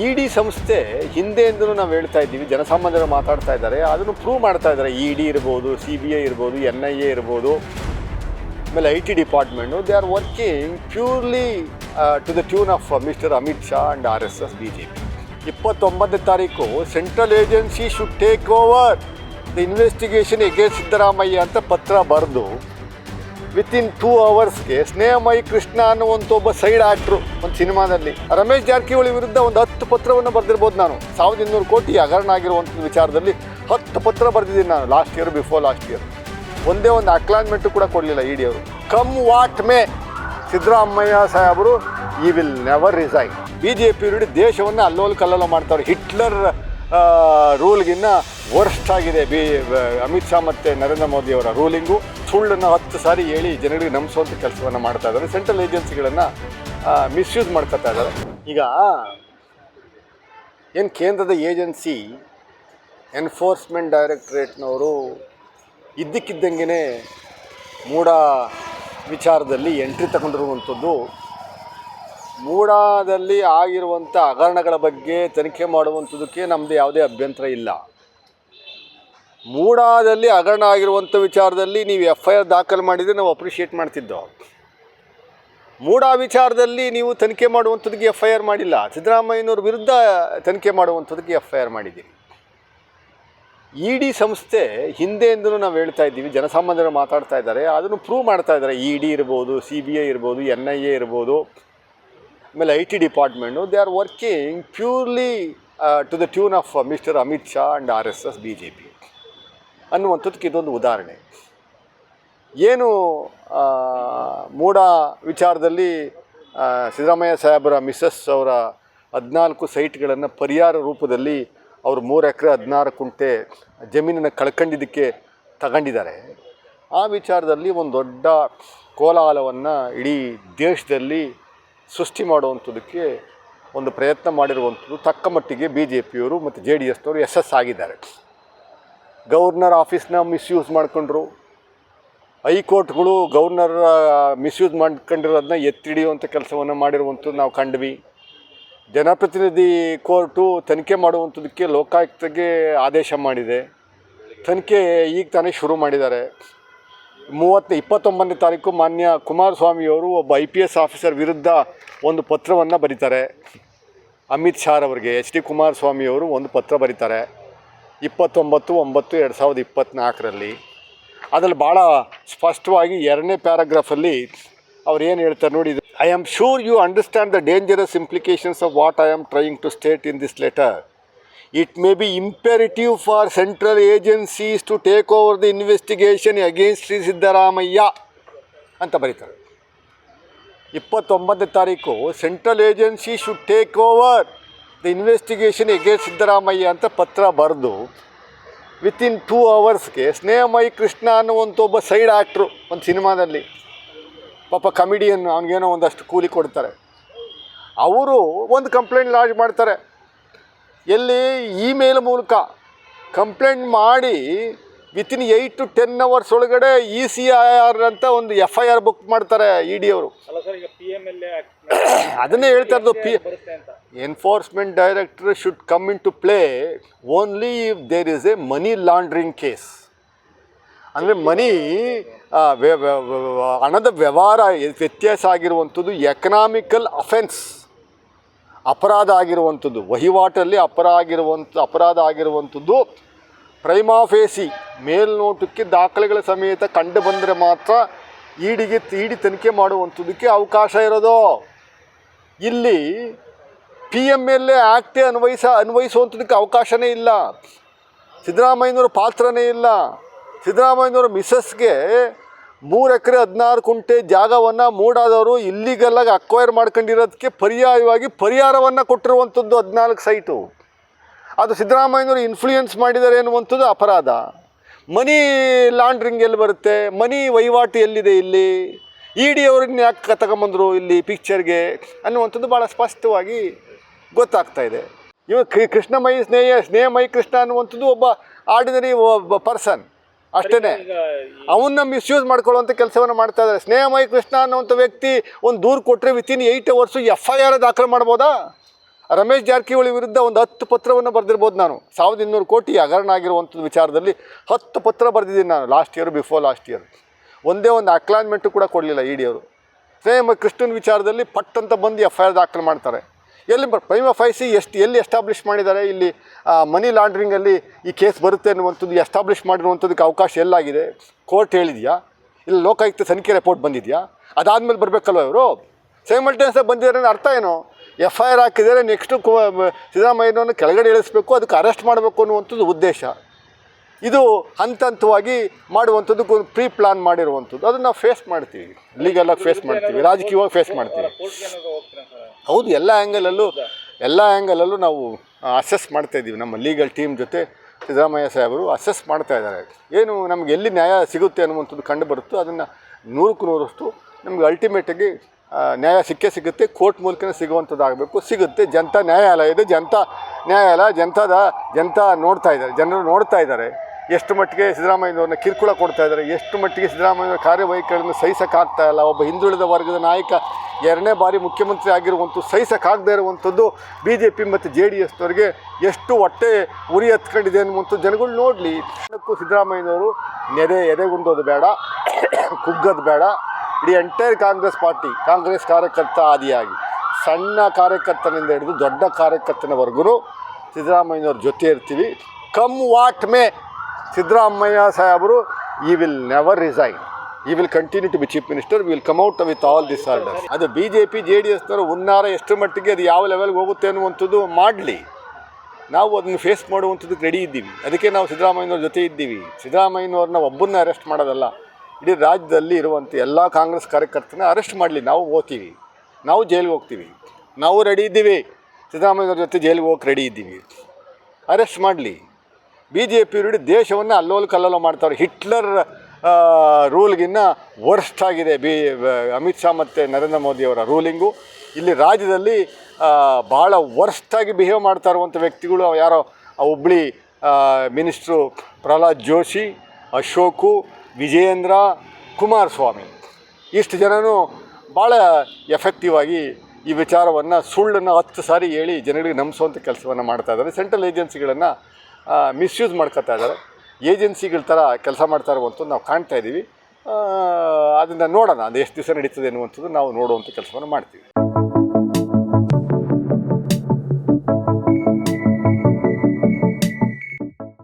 E D ಸಂಸ್ಥೆ ಹಿಂದೆಯಿಂದಲೂ ನಾವು ಹೇಳ್ತಾ ಇದ್ದೀವಿ, ಜನಸಾಮಾನ್ಯರು ಮಾತಾಡ್ತಾ ಇದ್ದಾರೆ, ಅದನ್ನು ಪ್ರೂವ್ ಮಾಡ್ತಾ ಇದ್ದಾರೆ. ಇ ಡಿ ಇರ್ಬೋದು, ಸಿ ಬಿ ಐ ಇರ್ಬೋದು, ಎನ್ ಐ ಎ ಇರ್ಬೋದು, ಆಮೇಲೆ I T department they are working purely to the tune of mister Amit Shah and R S S B J P ಇಪ್ಪತ್ತೊಂಬತ್ತನೇ ತಾರೀಕು central agency should take over the investigation against Siddaramaiah ಅಂತ ಪತ್ರ ಬರೆದು within two ಅವರ್ಸ್ಗೆ ಸ್ನೇಹಮಯಿ ಕೃಷ್ಣ ಅನ್ನುವಂತ ಒಬ್ಬ side actor ಒಂದು ಸಿನಿಮಾದಲ್ಲಿ. ರಮೇಶ್ ಜಾರಕಿಹೊಳಿ ವಿರುದ್ಧ ಒಂದು ಹತ್ತು ಪತ್ರವನ್ನು ಬರೆದಿರ್ಬೋದು ನಾನು. ಸಾವಿರದ ಇನ್ನೂರು ಕೋಟಿ ಹಗರಣ ಆಗಿರುವಂಥ ವಿಚಾರದಲ್ಲಿ ಹತ್ತು ಪತ್ರ ಬರೆದಿದ್ದೀನಿ ನಾನು last year before last year ಒಂದೇ ಒಂದು ಅಕ್ಲಾನ್ಮೆಂಟು ಕೂಡ ಕೊಡಲಿಲ್ಲ ಇ ಡಿ ಅವರು. ಕಮ್ ವಾಟ್ ಮೇ ಸಿದ್ದರಾಮಯ್ಯ ಸಾಹೇಬರು he will never resign B J P ದೇಶವನ್ನು ಅಲ್ಲೋಲ್ ಕಲ್ಲೋಲ ಮಾಡ್ತಾರೆ ಹಿಟ್ಲರ್ ರೂಲ್ಗಿನ್ನ ವರ್ಸ್ಟ್ ಆಗಿದೆ ಬಿ ಅಮಿತ್ ಶಾ ಮತ್ತು ನರೇಂದ್ರ ಮೋದಿ ಅವರ ರೂಲಿಂಗು. ಸುಳ್ಳನ್ನು ಹತ್ತು ಸಾರಿ ಹೇಳಿ ಜನರಿಗೆ ನಂಬಿಸುವಂಥ ಕೆಲಸವನ್ನು ಮಾಡ್ತಾ ಇದ್ದಾರೆ. ಸೆಂಟ್ರಲ್ ಏಜೆನ್ಸಿಗಳನ್ನು ಮಿಸ್ಯೂಸ್ ಮಾಡ್ಕೊತಾ ಇದ್ದಾರೆ. ಈಗ, ಏನು ಕೇಂದ್ರದ ಏಜೆನ್ಸಿ ಎನ್ಫೋರ್ಸ್ಮೆಂಟ್ ಡೈರೆಕ್ಟ್ರೇಟ್ನವರು ಇದ್ದಕ್ಕಿದ್ದಂಗೆ ಮೂಡ ವಿಚಾರದಲ್ಲಿ ಎಂಟ್ರಿ ತಗೊಂಡಿರುವಂಥದ್ದು ಮೂಡಾದಲ್ಲಿ ಆಗಿರುವಂಥ ಹಗರಣಗಳ ಬಗ್ಗೆ ತನಿಖೆ ಮಾಡುವಂಥದಕ್ಕೆ ನಮ್ಮದು ಯಾವುದೇ ಅಭ್ಯಂತರ ಇಲ್ಲ. ಮೂಡಾದಲ್ಲಿ ಹಗರಣ ಆಗಿರುವಂಥ ವಿಚಾರದಲ್ಲಿ ನೀವು ಎಫ್ ಐ ಆರ್ ದಾಖಲು ಮಾಡಿದರೆ ನಾವು ಅಪ್ರಿಷಿಯೇಟ್ ಮಾಡ್ತಿದ್ದೋ? ಮೂಡಾ ವಿಚಾರದಲ್ಲಿ ನೀವು ತನಿಖೆ ಮಾಡುವಂಥದ್ದಕ್ಕೆ ಎಫ್ ಐ ಆರ್ ಮಾಡಿಲ್ಲ. ಸಿದ್ದರಾಮಯ್ಯನವ್ರ ವಿರುದ್ಧ ತನಿಖೆ ಮಾಡುವಂಥದ್ದಕ್ಕೆ ಎಫ್ ಐ ಆರ್ ಮಾಡಿದ್ದೀರಿ. ಇ ಡಿ ಸಂಸ್ಥೆ ಹಿಂದೆಯಿಂದಲೂ ನಾವು ಹೇಳ್ತಾ ಇದ್ದೀವಿ, ಜನಸಾಮಾನ್ಯರು ಮಾತಾಡ್ತಾ ಇದ್ದಾರೆ, ಅದನ್ನು ಪ್ರೂವ್ ಮಾಡ್ತಾ ಇದ್ದಾರೆ. ಇ ಡಿ ಇರ್ಬೋದು, ಸಿ ಬಿ ಐ ಇರ್ಬೋದು, ಎನ್ ಐ ಎ ಇರ್ಬೋದು ಆಮೇಲೆ I T department they are working purely to the tune of mister Amit Shah and R S S B J P ಅನ್ನುವಂಥದ್ದಕ್ಕೆ ಇದೊಂದು ಉದಾಹರಣೆ. ಏನು ಮೂಢ ವಿಚಾರದಲ್ಲಿ ಸಿದ್ದರಾಮಯ್ಯ ಸಾಹೇಬರ ಮಿಸ್ಸಸ್ ಅವರ ಹದಿನಾಲ್ಕು ಸೈಟ್ಗಳನ್ನು ಪರಿಹಾರ ರೂಪದಲ್ಲಿ ಅವರು ಮೂರು ಎಕರೆ ಹದಿನಾರು ಕುಂಟೆ ಜಮೀನನ್ನು ಕಳ್ಕೊಂಡಿದ್ದಕ್ಕೆ ತಗೊಂಡಿದ್ದಾರೆ. ಆ ವಿಚಾರದಲ್ಲಿ ಒಂದು ದೊಡ್ಡ ಕೋಲಾಹಲವನ್ನು ಇಡೀ ದೇಶದಲ್ಲಿ ಸೃಷ್ಟಿ ಮಾಡುವಂಥದ್ದಕ್ಕೆ ಒಂದು ಪ್ರಯತ್ನ ಮಾಡಿರುವಂಥದ್ದು ತಕ್ಕ ಮಟ್ಟಿಗೆ ಬಿ ಜೆ ಪಿಯವರು ಮತ್ತು ಜೆ ಡಿ ಎಸ್ನವರು ಯಶಸ್ಸಾಗಿದ್ದಾರೆ ಗವರ್ನರ್ ಆಫೀಸ್ನ ಮಿಸ್ಯೂಸ್ ಮಾಡಿಕೊಂಡ್ರು. ಹೈಕೋರ್ಟ್ಗಳು ಗವರ್ನರ್ ಮಿಸ್ಯೂಸ್ ಮಾಡ್ಕೊಂಡಿರೋದನ್ನ ಎತ್ತಿಡಿಯುವಂಥ ಕೆಲಸವನ್ನು ಮಾಡಿರುವಂಥದ್ದು ನಾವು ಕಂಡ್ವಿ. ಜನಪ್ರತಿನಿಧಿ ಕೋರ್ಟು ತನಿಖೆ ಮಾಡುವಂಥದ್ದಕ್ಕೆ ಲೋಕಾಯುಕ್ತಗೆ ಆದೇಶ ಮಾಡಿದೆ. ತನಿಖೆ ಈಗ ತಾನೇ ಶುರು ಮಾಡಿದ್ದಾರೆ. ಮೂವತ್ತು ಇಪ್ಪತ್ತೊಂಬತ್ತನೇ ತಾರೀಕು ಮಾನ್ಯ ಕುಮಾರಸ್ವಾಮಿಯವರು ಒಬ್ಬ ಐ ಪಿ ಎಸ್ ಆಫೀಸರ್ ವಿರುದ್ಧ ಒಂದು ಪತ್ರವನ್ನು ಬರೀತಾರೆ. ಅಮಿತ್ ಶಾರವರಿಗೆ ಎಚ್ ಡಿ ಕುಮಾರಸ್ವಾಮಿಯವರು ಒಂದು ಪತ್ರ ಬರೀತಾರೆ. ಇಪ್ಪತ್ತೊಂಬತ್ತು, ಒಂಬತ್ತು, ಎರಡು ಸಾವಿರದ ಇಪ್ಪತ್ತ್ನಾಲ್ಕರಲ್ಲಿ ಅದರಲ್ಲಿ ಭಾಳ ಸ್ಪಷ್ಟವಾಗಿ ಎರಡನೇ ಪ್ಯಾರಾಗ್ರಾಫಲ್ಲಿ ಅವ್ರು ಏನು ಹೇಳ್ತಾರೆ ನೋಡಿ I am sure you understand the dangerous implications of what I am trying to state in this letter it may be imperative for central agencies to take over the investigation against Shri Siddaramaiah ಅಂತ ಬರೀತಾರೆ. ಇಪ್ಪತ್ತೊಂಬತ್ತನೇ ತಾರೀಕು central agency should take over the investigation against Siddaramaiah ಅಂತ ಪತ್ರ ಬರೆದು within two ಅವರ್ಸ್ಗೆ ಸ್ನೇಹಮಯಿ ಕೃಷ್ಣ ಅನ್ನುವಂಥ ಒಬ್ಬ ಸೈಡ್ ಆ್ಯಕ್ಟ್ರು ಒಂದು ಸಿನಿಮಾದಲ್ಲಿ ಪಾಪ ಕಮಿಡಿಯನ್ನು ಅವನಿಗೇನೋ ಒಂದಷ್ಟು ಕೂಲಿ ಕೊಡ್ತಾರೆ. ಅವರು ಒಂದು ಕಂಪ್ಲೇಂಟ್ ಲಾಡ್ಜ್ ಮಾಡ್ತಾರೆ. ಎಲ್ಲಿ ಇಮೇಲ್ ಮೂಲಕ ಕಂಪ್ಲೇಂಟ್ ಮಾಡಿ within eight to ten hours ಒಳಗಡೆ ಇ ಸಿ ಐ ಆರ್ ಅಂತ ಒಂದು ಎಫ್ ಐ ಆರ್ ಬುಕ್ ಮಾಡ್ತಾರೆ ಇ ಡಿ ಅವರು. ಅದನ್ನೇ ಹೇಳ್ತಾ ಇರೋದು P enforcement director should come into play only if there is a money laundering case ಅಂದರೆ ಮನಿ ಹಣದ ವ್ಯವಹಾರ ವ್ಯತ್ಯಾಸ ಆಗಿರುವಂಥದ್ದು ಎಕನಾಮಿಕಲ್ ಅಫೆನ್ಸ್ ಅಪರಾಧ ಆಗಿರುವಂಥದ್ದು, ವಹಿವಾಟಲ್ಲಿ ಅಪರಾಧ ಆಗಿರುವಂಥ ಅಪರಾಧ ಆಗಿರುವಂಥದ್ದು, ಪ್ರೈಮಾಫೇಸಿ, ಮೇಲ್ನೋಟಕ್ಕೆ ದಾಖಲೆಗಳ ಸಮೇತ ಕಂಡು ಬಂದರೆ ಮಾತ್ರ ಈಡಿಗೆ, ಈಡಿ ತನಿಖೆ ಮಾಡುವಂಥದ್ದಕ್ಕೆ ಅವಕಾಶ ಇರೋದು. ಇಲ್ಲಿ ಪಿ ಎಂ ಎಲ್ ಎ ಆ್ಯಕ್ಟೇ ಅನ್ವಯಿಸ, ಅನ್ವಯಿಸುವಂಥದ್ದಕ್ಕೆ ಅವಕಾಶನೇ ಇಲ್ಲ. ಸಿದ್ದರಾಮಯ್ಯನವ್ರ ಪಾತ್ರನೇ ಇಲ್ಲ. ಸಿದ್ದರಾಮಯ್ಯನವ್ರ ಮಿಸಸ್ಗೆ ಮೂರು ಎಕರೆ ಹದಿನಾರು ಕುಂಟೆ ಜಾಗವನ್ನು ಮೂಡಾದವರು ಇಲ್ಲಿಗೆಲ್ಲ ಅಕ್ವೈರ್ ಮಾಡ್ಕೊಂಡಿರೋದಕ್ಕೆ ಪರ್ಯಾಯವಾಗಿ ಪರಿಹಾರವನ್ನು ಕೊಟ್ಟಿರುವಂಥದ್ದು ಹದಿನಾಲ್ಕು ಸೈಟು ಅದು ಸಿದ್ದರಾಮಯ್ಯನವರು ಇನ್ಫ್ಲೂಯೆನ್ಸ್ ಮಾಡಿದ್ದಾರೆ ಅನ್ನುವಂಥದ್ದು ಅಪರಾಧ. ಮನಿ ಲಾಂಡ್ರಿಂಗ್ ಎಲ್ಲಿ ಬರುತ್ತೆ? ಮನಿ ವಹಿವಾಟು ಎಲ್ಲಿದೆ ಇಲ್ಲಿ? ಇ ಡಿ ಅವ್ರನ್ನ ಯಾಕೆ ತಗೊಂಬಂದರು ಇಲ್ಲಿ ಪಿಕ್ಚರ್ಗೆ ಅನ್ನುವಂಥದ್ದು ಭಾಳ ಸ್ಪಷ್ಟವಾಗಿ ಗೊತ್ತಾಗ್ತಾ ಇದೆ. ಇವ ಕೃಷ್ಣಮಯಿ ಸ್ನೇಹ ಸ್ನೇಹಮಯಿ ಕೃಷ್ಣ ಅನ್ನುವಂಥದ್ದು ಒಬ್ಬ ಆರ್ಡಿನರಿ ಪರ್ಸನ್ ಅಷ್ಟೇ ಈಗ ಅವನ್ನ ಮಿಸ್ಯೂಸ್ ಮಾಡ್ಕೊಳ್ಳುವಂಥ ಕೆಲಸವನ್ನು ಮಾಡ್ತಾ ಇದ್ದಾರೆ. ಸ್ನೇಹಮಯ ಕೃಷ್ಣ ಅನ್ನುವಂಥ ವ್ಯಕ್ತಿ ಒಂದು ದೂರು ಕೊಟ್ಟರೆ within eight hours F I R ದಾಖಲೆ ಮಾಡ್ಬೋದಾ? ರಮೇಶ್ ಜಾರಕಿಹೊಳಿ ವಿರುದ್ಧ ಒಂದು ಹತ್ತು ಪತ್ರವನ್ನು ಬರೆದಿರ್ಬೋದು ನಾನು. ಸಾವಿರದ ಇನ್ನೂರು ಕೋಟಿ ಹಗರಣ ಆಗಿರುವಂಥದ್ದು ವಿಚಾರದಲ್ಲಿ ಹತ್ತು ಪತ್ರ ಬರೆದಿದ್ದೀನಿ ನಾನು last year before last year ಒಂದೇ ಒಂದು ಅಕ್ಲಾನ್ಮೆಂಟು ಕೂಡ ಕೊಡಲಿಲ್ಲ ಇ ಡಿ ಅವರು. ಸೇಮ್ ಕೃಷ್ಣನ ವಿಚಾರದಲ್ಲಿ ಪಟ್ ಅಂತ ಬಂದು ಎಫ್ ಐ ಆರ್ ದಾಖಲು ಮಾಡ್ತಾರೆ. ಎಲ್ಲಿ ಪ್ರೈಮ್ ಫೈಸಿ ಎಷ್ಟು ಎಲ್ಲಿ ಎಸ್ಟಾಬ್ಲಿಷ್ ಮಾಡಿದ್ದಾರೆ? ಇಲ್ಲಿ ಮನಿ ಲಾಂಡ್ರಿಂಗಲ್ಲಿ ಈ ಕೇಸ್ ಬರುತ್ತೆ ಅನ್ನುವಂಥದ್ದು ಎಸ್ಟಾಬ್ಲಿಷ್ ಮಾಡಿರುವಂಥದ್ದಕ್ಕೆ ಅವಕಾಶ ಎಲ್ಲಾಗಿದೆ ಕೋರ್ಟ್ ಹೇಳಿದೆಯಾ? ಇಲ್ಲಿ, ಲೋಕಾಯುಕ್ತ ತನಿಖೆ ರಿಪೋರ್ಟ್ ಬಂದಿದೆಯಾ? ಅದಾದಮೇಲೆ ಬರಬೇಕಲ್ವ ಇವರು? ಸೈಮಲ್ಟೇನಿಯಸ್ ಬಂದಿದ್ದಾರೆ ಅರ್ಥ ಏನು? ಎಫ್ ಐ ಆರ್ ಹಾಕಿದರೆ ನೆಕ್ಸ್ಟು ಸಿದ್ದರಾಮಯ್ಯನವನ್ನು ಕೆಳಗಡೆ ಇಳಿಸ್ಬೇಕು, ಅದಕ್ಕೆ ಅರೆಸ್ಟ್ ಮಾಡಬೇಕು ಅನ್ನುವಂಥದ್ದು ಉದ್ದೇಶ. ಇದು ಹಂತ ಹಂತವಾಗಿ ಮಾಡುವಂಥದ್ದು ಪ್ರೀ ಪ್ಲಾನ್ ಮಾಡಿರುವಂಥದ್ದು. ಅದನ್ನು ನಾವು ಫೇಸ್ ಮಾಡ್ತೀವಿ ಲೀಗಲಾಗಿ ಫೇಸ್ ಮಾಡ್ತೀವಿ. ರಾಜಕೀಯವಾಗಿ ಫೇಸ್ ಮಾಡ್ತೀವಿ. ಹೌದು, ಎಲ್ಲ ಆ್ಯಂಗಲಲ್ಲೂ ಎಲ್ಲ ಆ್ಯಂಗಲಲ್ಲೂ ನಾವು ಅಸೆಸ್ ಮಾಡ್ತಾ ಇದ್ದೀವಿ. ನಮ್ಮ ಲೀಗಲ್ ಟೀಮ್ ಜೊತೆ ಸಿದ್ದರಾಮಯ್ಯ ಸಾಹೇಬರು ಅಸೆಸ್ ಮಾಡ್ತಾ ಇದ್ದಾರೆ. ಏನು ನಮ್ಗೆ ಎಲ್ಲಿ ನ್ಯಾಯ ಸಿಗುತ್ತೆ ಅನ್ನುವಂಥದ್ದು ಕಂಡು ಬರುತ್ತೋ. ಅದನ್ನು ನೂರಕ್ಕೂ ನೂರಷ್ಟು ನಮಗೆ ಅಲ್ಟಿಮೇಟಾಗಿ ನ್ಯಾಯ ಸಿಕ್ಕೇ ಸಿಗುತ್ತೆ. ಕೋರ್ಟ್ ಮೂಲಕನೇ ಸಿಗುವಂಥದ್ದಾಗಬೇಕು ಸಿಗುತ್ತೆ. ಜನತಾ ನ್ಯಾಯಾಲಯ ಇದೆ ಜನತಾ ನ್ಯಾಯಾಲಯ, ಜನತಾದ, ಜನತಾ ನೋಡ್ತಾ ಇದ್ದಾರೆ. ಜನರು ನೋಡ್ತಾ ಇದ್ದಾರೆ. ಎಷ್ಟು ಮಟ್ಟಿಗೆ ಸಿದ್ದರಾಮಯ್ಯನವ್ರನ್ನ ಕಿರುಕುಳ ಕೊಡ್ತಾ ಇದ್ದಾರೆ, ಎಷ್ಟು ಮಟ್ಟಿಗೆ ಸಿದ್ದರಾಮಯ್ಯ ಕಾರ್ಯವೈಖರಿಯನ್ನು ಸಹಿಸೋಕ್ಕಾಗ್ತಾ ಇಲ್ಲ, ಒಬ್ಬ ಹಿಂದುಳಿದ ವರ್ಗದ ನಾಯಕ ಎರಡನೇ ಬಾರಿ ಮುಖ್ಯಮಂತ್ರಿ ಆಗಿರುವಂಥ ಸಹಿಸೋಕ್ಕಾಗದೇ ಇರುವಂಥದ್ದು ಬಿ ಜೆ ಪಿ ಮತ್ತು ಜೆ ಡಿ ಎಸ್ನವ್ರಿಗೆ ಎಷ್ಟು ಹೊಟ್ಟೆ ಉರಿ ಹತ್ಕೊಂಡಿದೆ ಅನ್ನುವಂಥ ಜನಗಳು ನೋಡಲಿ. ಸಿದ್ದರಾಮಯ್ಯನವರು ನೆರೆ ಎದೆಗುಂದೋದು ಬೇಡ, ಕುಗ್ಗೋದು ಬೇಡ. ಇಡೀ ಎಂಟೈರ್ ಕಾಂಗ್ರೆಸ್ ಪಾರ್ಟಿ, ಕಾಂಗ್ರೆಸ್ ಕಾರ್ಯಕರ್ತ ಆದಿಯಾಗಿ, ಸಣ್ಣ ಕಾರ್ಯಕರ್ತನಿಂದ ಹಿಡಿದು ದೊಡ್ಡ ಕಾರ್ಯಕರ್ತನವರೆಗೂ ಸಿದ್ದರಾಮಯ್ಯನವ್ರ ಜೊತೆ ಇರ್ತೀವಿ. ಕಮ್ ವಾಟ್ ಮೇ ಸಿದ್ದರಾಮಯ್ಯ ಸಾಹೇಬರು he will never resign he will continue to be chief minister will come out with all this order ಅದು B J P J D ಎಸ್ನವರು ಉನ್ನಾರ ಎಷ್ಟು ಮಟ್ಟಿಗೆ ಅದು ಯಾವ ಲೆವೆಲ್ಗೆ ಹೋಗುತ್ತೆ ಅನ್ನುವಂಥದ್ದು ಮಾಡಲಿ. ನಾವು ಅದನ್ನು ಫೇಸ್ ಮಾಡುವಂಥದ್ದಕ್ಕೆ ರೆಡಿ ಇದ್ದೀವಿ. ಅದಕ್ಕೆ ನಾವು ಸಿದ್ದರಾಮಯ್ಯನವ್ರ ಜೊತೆ ಇದ್ದೀವಿ. ಸಿದ್ದರಾಮಯ್ಯನವ್ರನ್ನ ಒಬ್ಬನ್ನ ಅರೆಸ್ಟ್ ಮಾಡೋದಲ್ಲ. ಇಡೀ ರಾಜ್ಯದಲ್ಲಿ ಇರುವಂಥ ಎಲ್ಲ ಕಾಂಗ್ರೆಸ್ ಕಾರ್ಯಕರ್ತನ ಅರೆಸ್ಟ್ ಮಾಡಲಿ. ನಾವು ಹೋಗ್ತೀವಿ ನಾವು ಜೈಲಿಗೆ ಹೋಗ್ತೀವಿ. ನಾವು ರೆಡಿ ಇದ್ದೀವಿ. ಸಿದ್ದರಾಮಯ್ಯನವ್ರ ಜೊತೆ ಜೈಲಿಗೆ ಹೋಗಕ್ಕೆ ರೆಡಿ ಇದ್ದೀವಿ. ಅರೆಸ್ಟ್ ಮಾಡಲಿ. ಬಿ ಜೆ ಪಿ ಇಡೀ ದೇಶವನ್ನು ಅಲ್ಲೋಲು ಕಲ್ಲೋಲ ಮಾಡ್ತಾರೆ ಹಿಟ್ಲರ್ ರೂಲ್ಗಿನ್ನ ವರ್ಸ್ಟ್ ಆಗಿದೆ. ಬಿ ಅಮಿತ್ ಶಾ ಮತ್ತು ನರೇಂದ್ರ ಮೋದಿಯವರ ರೂಲಿಂಗು. ಇಲ್ಲಿ ರಾಜ್ಯದಲ್ಲಿ ಭಾಳ ವರ್ಸ್ಟಾಗಿ ಬಿಹೇವ್ ಮಾಡ್ತಾ ಇರುವಂಥ ವ್ಯಕ್ತಿಗಳು ಯಾರೋ? ಹುಬ್ಳಿ ಮಿನಿಸ್ಟ್ರು ಪ್ರಹ್ಲಾದ್ ಜೋಶಿ, ಅಶೋಕು, ವಿಜಯೇಂದ್ರ, ಕುಮಾರಸ್ವಾಮಿ. ಇಷ್ಟು ಜನನು ಭಾಳ ಎಫೆಕ್ಟಿವ್ ಆಗಿ ಈ ವಿಚಾರವನ್ನು ಸುಳ್ಳನ್ನು ಹತ್ತು ಸಾರಿ ಹೇಳಿ ಜನಗಳಿಗೆ ನಂಬಿಸುವಂಥ ಕೆಲಸವನ್ನು ಮಾಡ್ತಾ ಇದ್ದಾರೆ. ಸೆಂಟ್ರಲ್ ಏಜೆನ್ಸಿಗಳನ್ನು ಮಿಸ್ಯೂಸ್ ಮಾಡ್ಕೊತಾ ಇದ್ದಾರೆ. ಏಜೆನ್ಸಿಗಳ ಥರ ಕೆಲಸ ಮಾಡ್ತಾ ಇರುವಂಥದ್ದು ನಾವು ಕಾಣ್ತಾ ಇದ್ದೀವಿ ಅದನ್ನು ನೋಡೋಣ, ಅದು ಎಷ್ಟು ದಿವಸ ನಡೀತದೆ ಅನ್ನುವಂಥದ್ದು ನಾವು ನೋಡುವಂಥ ಕೆಲಸವನ್ನು ಮಾಡ್ತೀವಿ.